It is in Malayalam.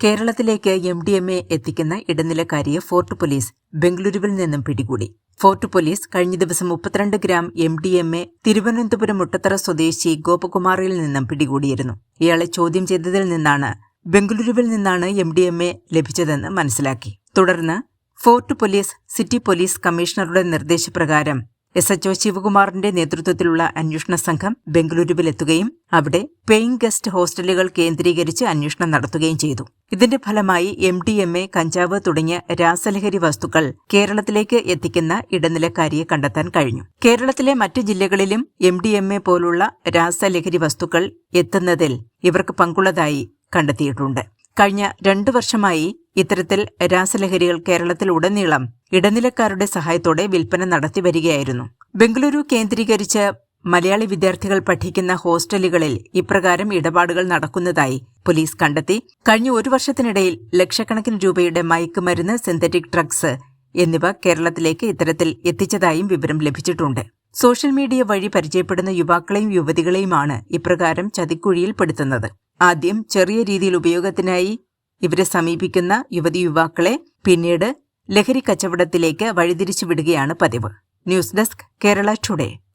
കേരളത്തിലേക്ക് എം ഡി എം എ എത്തിക്കുന്ന ഇടനിലക്കാരിയെ ഫോർട്ട് പോലീസ് ബംഗളൂരുവിൽ നിന്നും പിടികൂടി. ഫോർട്ട് പോലീസ് കഴിഞ്ഞ ദിവസം മുപ്പത്തിരണ്ട് gram M D M A Thiruvananthapuram Muttathara സ്വദേശി ഗോപകുമാറിൽ നിന്നും പിടികൂടിയിരുന്നു. ഇയാളെ ചോദ്യം ചെയ്തതിൽ നിന്നാണ് ബംഗളൂരുവിൽ നിന്നാണ് എം ഡി എം എ ലഭിച്ചതെന്ന് മനസ്സിലാക്കി. തുടർന്ന് ഫോർട്ട് പോലീസ് സിറ്റി പോലീസ് കമ്മീഷണറുടെ നിർദ്ദേശപ്രകാരം എസ് എച്ച് ഒ ശിവകുമാറിന്റെ നേതൃത്വത്തിലുള്ള അന്വേഷണ സംഘം ബംഗളൂരുവിലെത്തുകയും അവിടെ പേയിങ് ഗസ്റ്റ് ഹോസ്റ്റലുകൾ കേന്ദ്രീകരിച്ച് അന്വേഷണം നടത്തുകയും ചെയ്തു. ഇതിന്റെ ഫലമായി എം ഡി എം എ കഞ്ചാവ് തുടങ്ങിയ രാസലഹരി വസ്തുക്കൾ കേരളത്തിലേക്ക് എത്തിക്കുന്ന ഇടനിലക്കാരിയെ കണ്ടെത്താൻ കഴിഞ്ഞു. കേരളത്തിലെ മറ്റ് ജില്ലകളിലും എം ഡി എം എ പോലുള്ള രാസലഹരി വസ്തുക്കൾ എത്തുന്നതിൽ ഇവർക്ക് പങ്കുള്ളതായി കണ്ടെത്തിയിട്ടുണ്ട്. കഴിഞ്ഞ രണ്ടു വർഷമായി ഇത്തരത്തിൽ രാസലഹരികൾ കേരളത്തിൽ ഉടനീളം ഇടനിലക്കാരുടെ സഹായത്തോടെ വിൽപ്പന നടത്തിവരികയായിരുന്നു ബംഗളൂരു കേന്ദ്രീകരിച്ച് മലയാളി വിദ്യാർത്ഥികൾ പഠിക്കുന്ന ഹോസ്റ്റലുകളിൽ ഇപ്രകാരം ഇടപാടുകൾ നടക്കുന്നതായി പോലീസ് കണ്ടെത്തി. കഴിഞ്ഞ ഒരു വർഷത്തിനിടയിൽ ലക്ഷക്കണക്കിന് രൂപയുടെ മയക്കുമരുന്ന് സിന്തറ്റിക് ഡ്രഗ്സ് എന്നിവ കേരളത്തിലേക്ക് ഇത്തരത്തിൽ എത്തിച്ചതായും വിവരം ലഭിച്ചിട്ടുണ്ട്. സോഷ്യൽ മീഡിയ വഴി പരിചയപ്പെടുന്ന യുവാക്കളെയും യുവതികളെയുമാണ് ഇപ്രകാരം ചതിക്കുഴിയിൽ ചതിക്കുഴിയിൽപ്പെടുത്തുന്നത്. ആദ്യം ചെറിയ രീതിയിൽ ഉപയോഗത്തിനായി ഇവരെ സമീപിക്കുന്ന യുവതി യുവാക്കളെ പിന്നീട് ലഹരി കച്ചവടത്തിലേക്ക് വഴിതിരിച്ചു വിടുകയാണ് പതിവ്. News desk Kerala today.